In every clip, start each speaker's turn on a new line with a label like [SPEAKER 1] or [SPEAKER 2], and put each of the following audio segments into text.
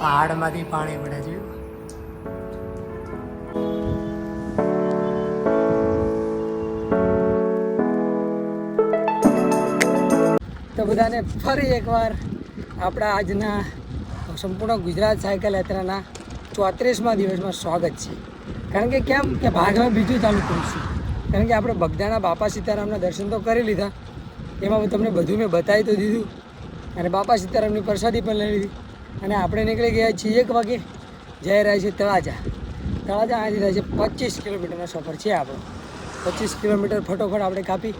[SPEAKER 1] પહાડમાંથી પાણી પડે છે. તો બધાને ફરી એકવાર આપણા આજના સંપૂર્ણ ગુજરાત સાયકલ યાત્રાના ચોત્રીસમાં દિવસમાં સ્વાગત છે. કારણ કે કેમ? કે ભાગમાં બીજું ચાલુ કરીશું કારણ કે આપણે બગદાણા બાપા સીતારામના દર્શન તો કરી લીધા. એમાં તમને બધું મેં બતાવી તો દીધું. અને બાપા સીતારામની પ્રસાદી પણ લઈ લીધી. અને આપણે નીકળી ગયા છીએ એક વાગે. જઈ રહ્યા છીએ તળાજા. તળાજા અહીંથી રહે છે પચીસ કિલોમીટરનો સફર છે આપણો. પચીસ કિલોમીટર ફટોફટ આપણે કાપી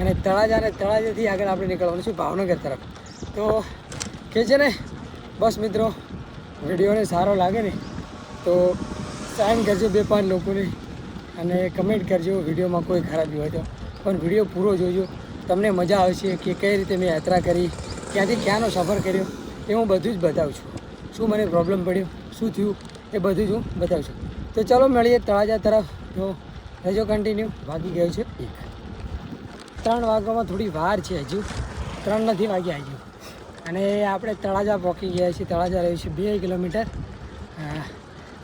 [SPEAKER 1] અને તળાજા અને તળાજાથી આગળ આપણે નીકળવાનું છે ભાવનગર તરફ. તો કે છે ને, બસ મિત્રો, વિડીયોને સારો લાગે ને, તો સાઇન કરજો બે પાંચ લોકોને અને કમેન્ટ કરજો વિડીયોમાં કોઈ ખરાબી હોય તો. પણ વીડિયો પૂરો જોજો. તમને મજા આવશે કે કઈ રીતે મેં યાત્રા કરી, ક્યાંથી ક્યાંનો સફર કર્યો. એ હું બધું જ બતાવું છું. શું મને પ્રોબ્લેમ પડ્યો? શું થયું? એ બધું જ હું બતાવું છું. તો ચાલો મળીએ તળાજા તરફ. તો હજુ કન્ટિન્યુ વાગી ગયો છે એક. ત્રણ વાગવામાં થોડી વાર છે હજુ. ત્રણ નથી વાગ્યા હજુ. અને આપણે તળાજા પહોંચી ગયા છીએ. તળાજા રહ્યું છે બે કિલોમીટર.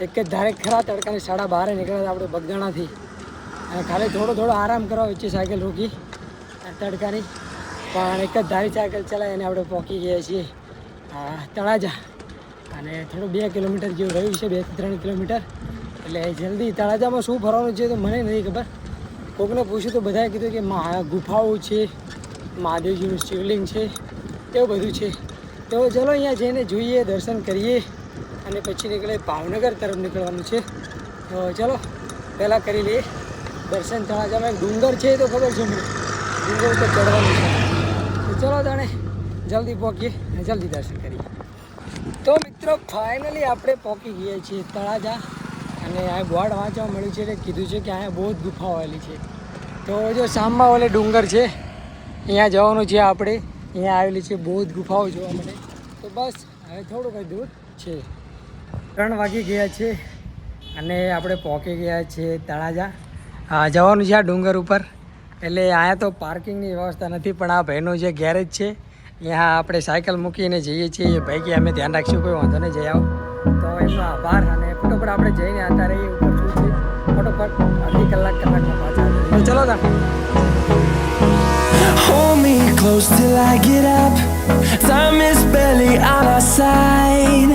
[SPEAKER 1] એક જ ધારે ખરા તડકાની સાડા બારે નીકળ્યા આપણે બગદાણાથી. અને ખાલી થોડો થોડો આરામ કરવા વચ્ચે સાયકલ રોકી. તડકાની. પણ એક જ ધારી સાયકલ ચલાવી અને આપણે પહોંચી ગયા છીએ. તળાજા. અને થોડું બે કિલોમીટર જેવું રહ્યું છે, બે ત્રણ કિલોમીટર. એટલે જલ્દી તળાજામાં શું ફરવાનું છે તો મને નથી ખબર. કોકને પૂછ્યું તો બધાએ કીધું કે ગુફાઓ છે, મહાદેવજીનું શિવલિંગ છે, એવું બધું છે. તો ચલો અહીંયા જઈને જોઈએ, દર્શન કરીએ અને પછી નીકળે ભાવનગર તરફ નીકળવાનું છે. તો ચલો, પહેલાં કરી લઈએ. દર્શન તળાજામાં ડુંગર છે તો ખબર છે ડુંગર ઉપર ચડવાનું છે. તો ચલો તાણે જલ્દી પહોંચીએ. અને જલ્દી દર્શન કરીએ. તો મિત્રો ફાઇનલી આપણે પહોંચી ગયા છીએ તળાજા. અને આ બોર્ડ વાંચવા મળ્યું છે એટલે કીધું છે કે અહીંયા બહુ જ ગુફાઓ આવેલી છે. તો જો સામમાં ઓલે ડુંગર છે, અહીંયા જવાનું છે આપણે. અહીંયા આવેલી છે બહુ જ ગુફાઓ જોવા મળે. તો બસ, હવે થોડુંક દૂર છે. ત્રણ વાગી ગયા છે અને આપણે પહોંચી ગયા છીએ તળાજા. જવાનું છે આ ડુંગર ઉપર. એટલે અહીંયા તો પાર્કિંગની વ્યવસ્થા નથી, પણ આ ભાઈનું જે ગેરેજ છે ત્યાં આપણે સાયકલ મૂકીને જઈએ છીએ ભાઈ કે અમે ધ્યાન રાખશું કોઈ વાંધો નહીં જઈ આવો તો એમનો આભાર અને ફટોફટ આપણે જઈને અત્યારે એ ઉપર શું છે ફટોફટ અડધી કલાક કલાકમાં પાછા ચલો તા
[SPEAKER 2] Hold me close till I get up. Time is barely on our side.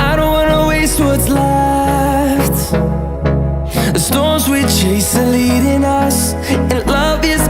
[SPEAKER 2] I don't wanna waste what's left. The storms we chase are leading us, and love is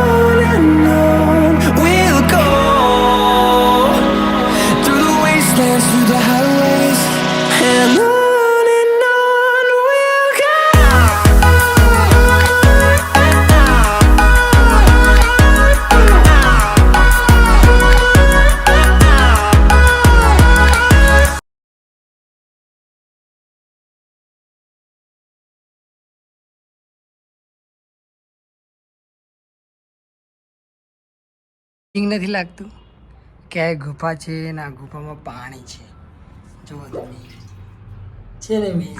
[SPEAKER 1] ઠીક નથી લાગતું. ક્યાંય ગુફા છે ને ગુફામાં પાણી છે. જુઓ તમે. છે ને મેં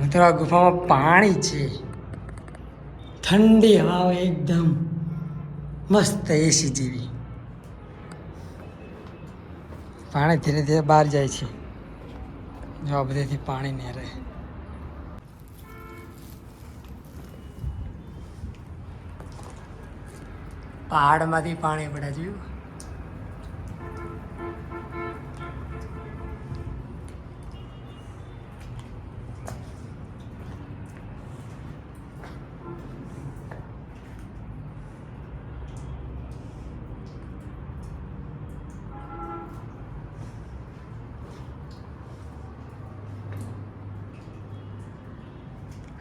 [SPEAKER 1] મિત્રો, આ ગુફામાં પાણી છે. ઠંડી હવા એકદમ મસ્ત એસી જેવી. પાણી ધીરે ધીરે બહાર જાય છે. જો આ બધેથી પાણી નહીં રહે પહાડમાંથી પાણી પડે છે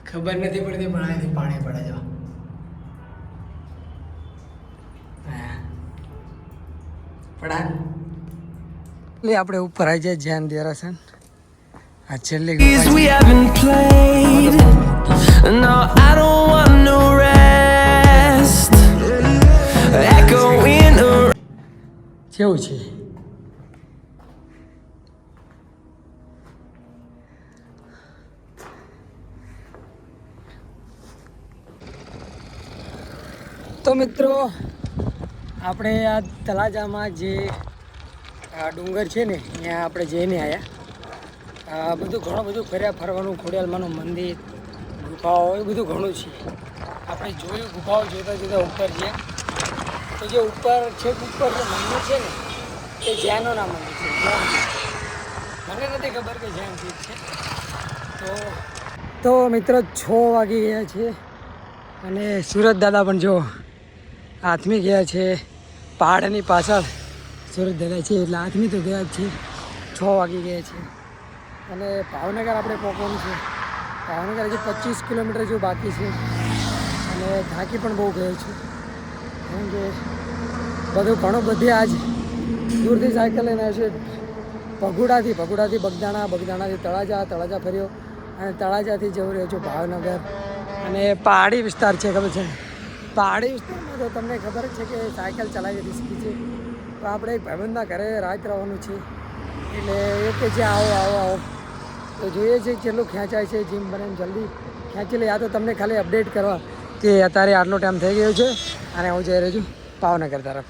[SPEAKER 1] ખબર નથી પડતી પણ અહીંથી પાણી પડે જો. પડા એટલે આપણે ઉપર આવી જાય જૈન દેરાસન આ છેલ્લી
[SPEAKER 2] we
[SPEAKER 1] છે.
[SPEAKER 2] haven't played. No, I don't want no rest. Echoing
[SPEAKER 1] કેવું છે તો મિત્રો, આપણે આ તલાજામાં જે ડુંગર છે ને, ત્યાં આપણે જઈને આવ્યા બધું ઘણું બધું ફર્યા ફરવાનું, ખોડિયાલમાનું મંદિર, ગુફાઓ, એ બધું ઘણું છે. આપણે જોયું, ગુફાઓ જોતા જોતા ઉપર છે તો જે ઉપર છેક ઉપર જે મંદિર છે ને, એ જૈનોના મંદિર છે. મને નથી ખબર કે જૈન તીર્થ છે. તો તો મિત્રો છ વાગી ગયા છે. અને સુરત દાદા પણ જો આથમી ગયા છે, પહાડની પાછળ સુરત ધરાય છે, એટલે આથમી તો ગયા જ છે. છ વાગી ગયા છે. અને ભાવનગર આપણે પહોંચવાનું છે. ભાવનગર હજી પચીસ કિલોમીટર જેવું બાકી છે. અને થાકી પણ બહુ ગયો છું. કારણ કે બધું ઘણું બધે આજ દૂરથી સાયકલ લઈને છે. પગુડાથી પગુડાથી બગદાણા, બગદાણાથી તળાજા તળાજા ફર્યો. અને તળાજાથી જવું રહ્યો છું ભાવનગર. અને પહાડી વિસ્તાર છે, ખબર છે? પહાડી વિસ્તારમાં તો તમને ખબર છે કે સાયકલ ચલાવી રિસ્કી છે. તો આપણે એક ભાઈબંધના ઘરે રાત રહેવાનું છે. એટલે એ કે છે, આવો આવો આવો. તો જોઈએ છે કેટલું ખેંચાય છે, જીમ બને જલ્દી. ખેંચી લે, આ તો તમને ખાલી અપડેટ કરવા કે અત્યારે આટલો ટાઈમ થઈ ગયો છે. અને હું જઈ રહ્યો છું ભાવનગર તરફ.